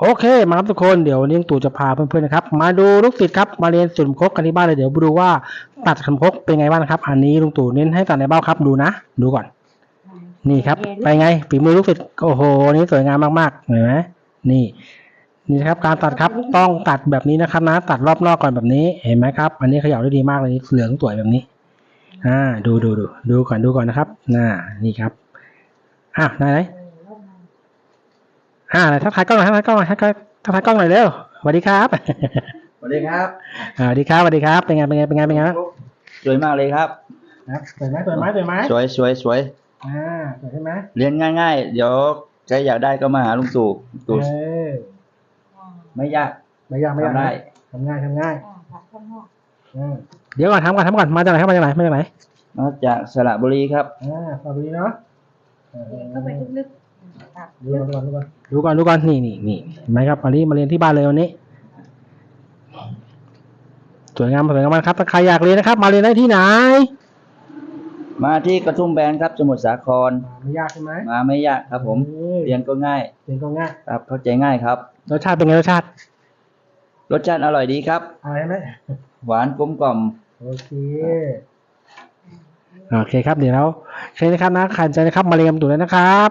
โอเคมาครับทุกคนเดี๋ยววันนี้ลุงตู่จะพาเพื่อนๆนะครับมาดูลูกศิษย์ครับมาเรียนสุ่มครกกันที่บ้านเลยเดี๋ยวดูว่าตัดขนมครกเป็นไงบ้างนะครับ อันนี้ลุงตู่เน้นให้ตัดในเบ้าครับดูนะ ดูก่อน นี่ครับ ไปไงฝีมือลูกศิษย์โอ้โหนี่สวยงามมากๆเห็นไหมนี่ นี่ครับการตัดครับต้องตัดแบบนี้นะครับนะ ตัดรอบนอกก่อนแบบนี้เห็นไหมครับ อันนี้เขย่าได้ดีมากเลยเหลืองสวยแบบนี้ อ่า ดูดูดูดูก่อนดูก่อนนะครับน่านี่ครับอะไหนไหน อ่าไหนทักทายกล้องหน่อยทักทายกล้องหน่อยทักทายทักทายกล้องหน่อยเร็วสวัสดีครับสวัสดีครับอ่าสวัสดีครับสวัสดีครับ เป็นไงเป็นไงเป็นไงเป็นไงบ้างสวยมากเลยครับครับสวยไหมสวยไหมสวยไหมสวยสวยสวยอ่าสวยใช่ไหมเรียนง่ายๆ เดี๋ยวใครอยากได้ก็มาหาลุงตู่ตู่เออไม่ยากไม่ยากไม่ยากทำได้ทำง่ายทำง่ายอืมเดี๋ยวก่อนทำก่อนทำก่อนมาจากไหนครับมาจากไหนมาจากไหนมาจากสระบุรีครับอ่าสวัสดีเนาะเออเข้าไปลึกๆครับ ดูก่อนดูก่อนดูก่อนดูก่อนนี่นี่นี่เห็นไหมครับมาเรียนมาเรียนที่บ้านเลยวันนี้สวยงามสวยงามมากครับถ้าใครอยากเรียนนะครับ มาเรียนได้ที่ไหน มาที่กระทุ่มแบนครับสมุทรสาคร ไม่ยากใช่ไหมมาไม่ยากครับ ผม เรียนก็ง่าย เรียนก็ง่ายครับเข้าใจง่ายครับ รสชาติเป็นไงรสชาติ รสชาติอร่อยดีครับอะไรไหมหวานกลมกล่อมโอเคโอเคครับเดี๋ยวเราใช้นะครับนะขันใจนะครับมาเรียนตัวเลยนะครับ